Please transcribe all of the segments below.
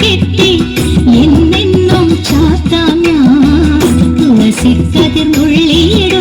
കെട്ടി എന്നെന്നും ചാത്താങ്ങ തുളസിക്കതിർ നുള്ളിയ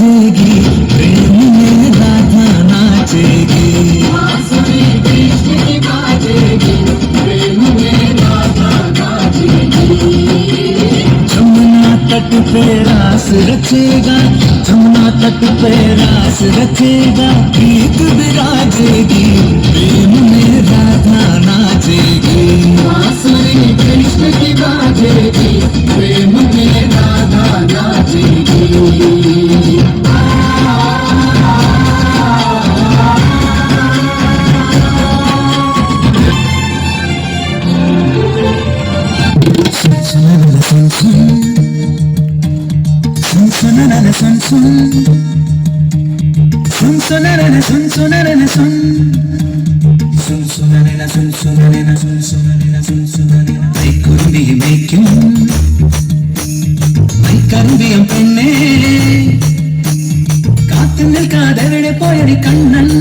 बाजेगी प्रेम में राधा नाचेगी। तट पे रास रचेगा, जमुना तट पे रास रचेगा, गीत विराजेगी प्रेम में Radha नाचेगी। Sun sonarena, sun sonarena, sun. Sun sonarena, sun sonarena, sun sonarena, sun sonarena. மைக்குரும்பியை மேய்க்கும் மைக்கரும்பியம் பெண்ணே காத்து நிற்காத விட போயடி கண்ணன்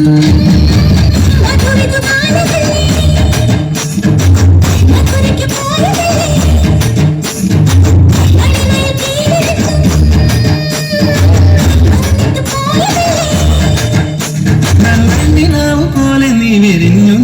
വിരിഞ്ഞു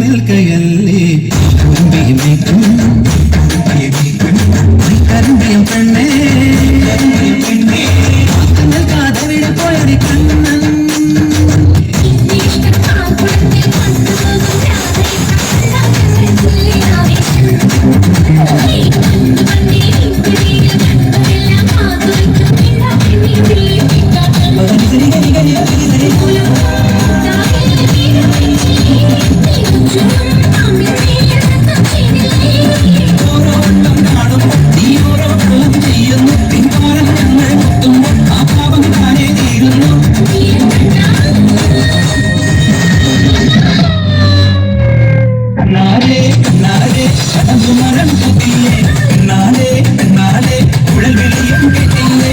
പെണ്ണാലേ പെണ്ണാലേ കടന്നു മരം കുത്തില്ലേ പെണ്ണാലേ പെണ്ണാലേ കുഴൽ വിളിയും കേട്ടില്ലേ?